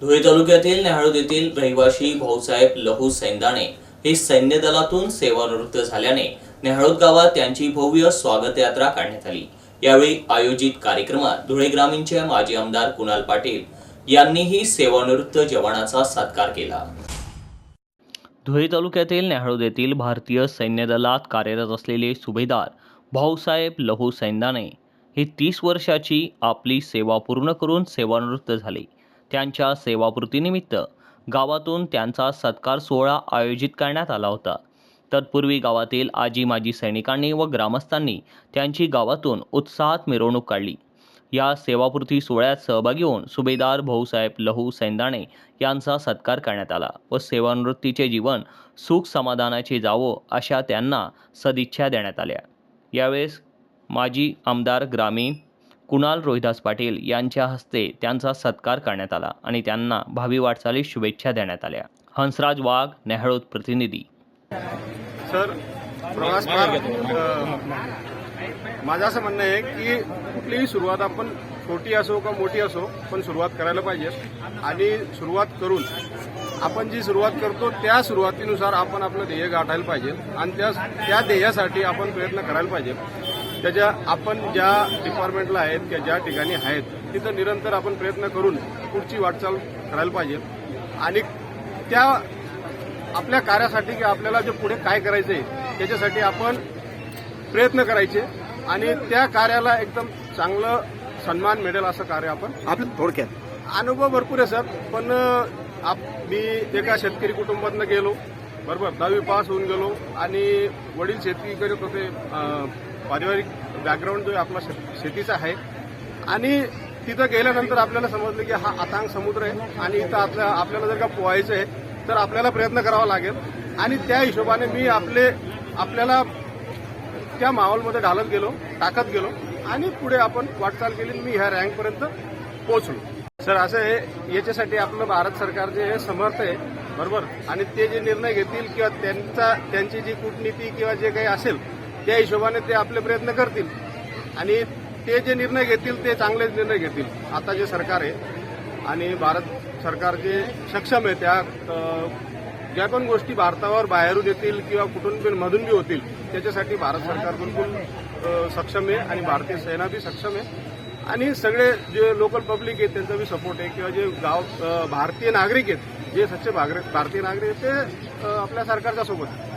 धुळे तालुक्यातील नेहाळूद येथील रहिवाशी भाऊसाहेब लहू सैंदाणे हे सैन्य दलातून सेवानिवृत्त झाल्याने नेहाळूद गावात त्यांची भव्य स्वागत यात्रा काढण्यात आली. यावेळी आयोजित कार्यक्रमात धुळे ग्रामीणचे माजी आमदार कुणाल पाटील यांनीही सेवानिवृत्त जवानाचा सत्कार केला. धुळे तालुक्यातील नेहाळूद येथील भारतीय सैन्य दलात कार्यरत असलेले सुभेदार भाऊसाहेब लहू सैंदाणे हे तीस वर्षाची आपली सेवा पूर्ण करून सेवानिवृत्त झाले. त्यांच्या सेवापूर्तीनिमित्त गावातून त्यांचा सत्कार सोहळा आयोजित करण्यात आला होता. तत्पूर्वी गावातील आजी माजी सैनिकांनी व ग्रामस्थांनी त्यांची गावातून उत्साहात मिरवणूक काढली. या सेवापूर्ती सोहळ्यात सहभागी होऊन सुभेदार भाऊसाहेब लहू सैंदाणे यांचा सत्कार करण्यात आला व सेवानिवृत्तीचे जीवन सुख समाधानाचे जावो अशा त्यांना सदिच्छा देण्यात आल्या. यावेळेस माजी आमदार ग्रामीण कुणाल रोहिदास पाटील यांच्या हस्ते त्यांचा सत्कार करण्यात आला आणि त्यांना भावी वाटचालीस शुभेच्छा देण्यात आल्या. हंसराज वाघ नेहळोद प्रतिनिधी. सर प्रवास माझं असं म्हणणं आहे की कुठलीही सुरुवात आपण छोटी असो का मोठी असो पण सुरुवात करायला पाहिजे. आणि सुरुवात करून आपण जी सुरुवात करतो त्या सुरुवातीनुसार आपण आपलं ध्येय गाठायला पाहिजे आणि त्या त्या ध्येयासाठी आपण प्रयत्न करायला पाहिजे. त्याच्या आपण ज्या डिपार्टमेंटला आहेत किंवा ज्या ठिकाणी आहेत तिथं निरंतर आपण प्रयत्न करून पुढची वाटचाल करायला पाहिजे. आणि त्या आपल्या कार्यासाठी की आपल्याला जे पुढे काय करायचं आहे त्याच्यासाठी आपण प्रयत्न करायचे. आणि त्या कार्याला एकदम चांगलं सन्मान मिळेल असं कार्य आपण आपलं थोडक्यात. अनुभव भरपूर आहे सर. पण आप मी एका शेतकरी कुटुंबातनं गेलो. बरोबर. दहावी पास होऊन गेलो आणि वडील शेती करत होते पारिवारिक बॅकग्राऊंड जो आहे आपला शेतीचा आहे. आणि तिथं गेल्यानंतर आपल्याला समजलं की हा अथांग समुद्र आहे आणि इथं आपल्या आपल्याला जर का पोहायचं आहे तर आपल्याला प्रयत्न करावा लागेल. आणि त्या हिशोबाने मी आपले आपल्याला त्या माहोलमध्ये ढालत गेलो टाकत गेलो आणि पुढे आपण वाटचाल केली मी ह्या रँकपर्यंत पोहोचलो. सर असं आहे याच्यासाठी आपलं भारत सरकार जे समर्थ आहे. बरोबर? आणि ते जे निर्णय घेतील किंवा त्यांचा त्यांची जी कूटनीती किंवा जे काही असेल त्या हिशोबाने ते आपले प्रयत्न करतील. आणि ते जे निर्णय घेतील ते चांगलेच निर्णय घेतील. आता जे सरकार आहे आणि भारत सरकार जे सक्षम आहे त्या ज्या पण गोष्टी भारतावर बाहेरून येतील किंवा कुठून बी मधून बी होतील त्याच्यासाठी भारत सरकार बिलकुल सक्षम आहे आणि भारतीय सेना बी सक्षम आहे. आणि सगळे जे लोकल पब्लिक आहेत त्यांचा बी सपोर्ट आहे किंवा जे गाव भारतीय नागरिक आहेत जे सच्चे भारतीय नागरिक आहेत ते आपल्या सरकारच्या सोबत आहेत.